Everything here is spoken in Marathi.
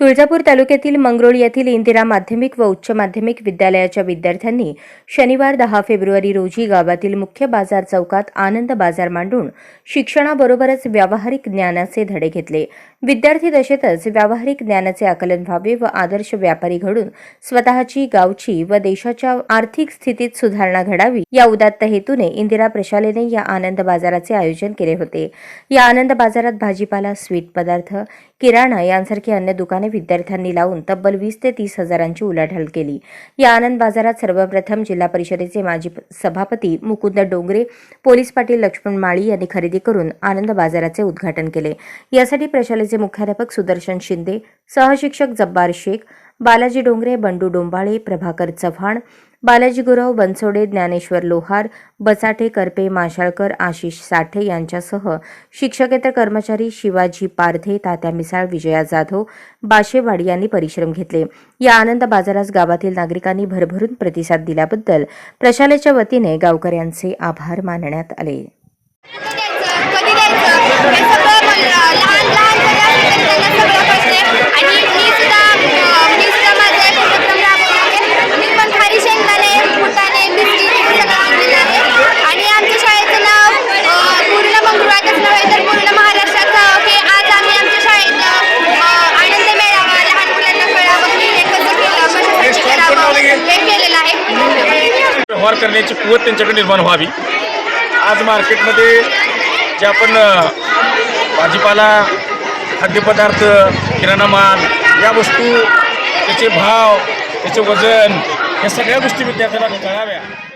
तुळजापूर तालुक्यातील मंगरोळ येथील इंदिरा माध्यमिक व उच्च माध्यमिक विद्यालयाच्या विद्यार्थ्यांनी शनिवार दहा फेब्रुवारी रोजी गावातील मुख्य बाजार चौकात आनंद बाजार मांडून शिक्षणाबरोबरच व्यावहारिक ज्ञानाचे धडे घेतले. विद्यार्थी दशेतच व्यावहारिक ज्ञानाचे आकलन व्हावे व आदर्श व्यापारी घडून स्वतःची गावची व देशाच्या आर्थिक स्थितीत सुधारणा घडावी या उदात्त हेतूने इंदिरा प्रशालेने या आनंद बाजाराचे आयोजन केले होते. या आनंद बाजारात भाजीपाला स्वीट पदार्थ किराणा यांसारखी अन्य दुकाने विद्यार्थ्यांनी लावून तब्बल वीस ते तीस हजारांची उलाढाल केली. या आनंद बाजारात सर्वप्रथम जिल्हा परिषदेचे माजी सभापती मुकुंद डोंगरे पोलीस पाटील लक्ष्मण माळी यांनी खरेदी करून आनंद बाजाराचे उद्घाटन केले. यासाठी प्रशालेचे मुख्याध्यापक सुदर्शन शिंदे सहशिक्षक जब्बार शेख बालाजी डोंगरे बंडू डोंबाळे प्रभाकर चव्हाण बालाजी गुरव बनसोडे ज्ञानेश्वर लोहार बचाटे करपे माशाळकर आशिष साठे यांच्यासह शिक्षकेतर कर्मचारी शिवाजी पारधे तात्या मिसाळ विजया जाधव बाशेवाडी यांनी परिश्रम घेतले. या आनंद बाजारास गावातील नागरिकांनी भरभरून प्रतिसाद दिल्याबद्दल प्रशालेच्या वतीने गावकऱ्यांचे आभार मानण्यात आले. व्यापार करण्याची कुवत त्यांच्याकडे निर्माण व्हावी. आज मार्केटमध्ये जे आपण भाजीपाला खाद्यपदार्थ किराणा माल या वस्तू त्याचे भाव त्याचे वजन या सगळ्या गोष्टी विद्यार्थ्यांना कळाव्या.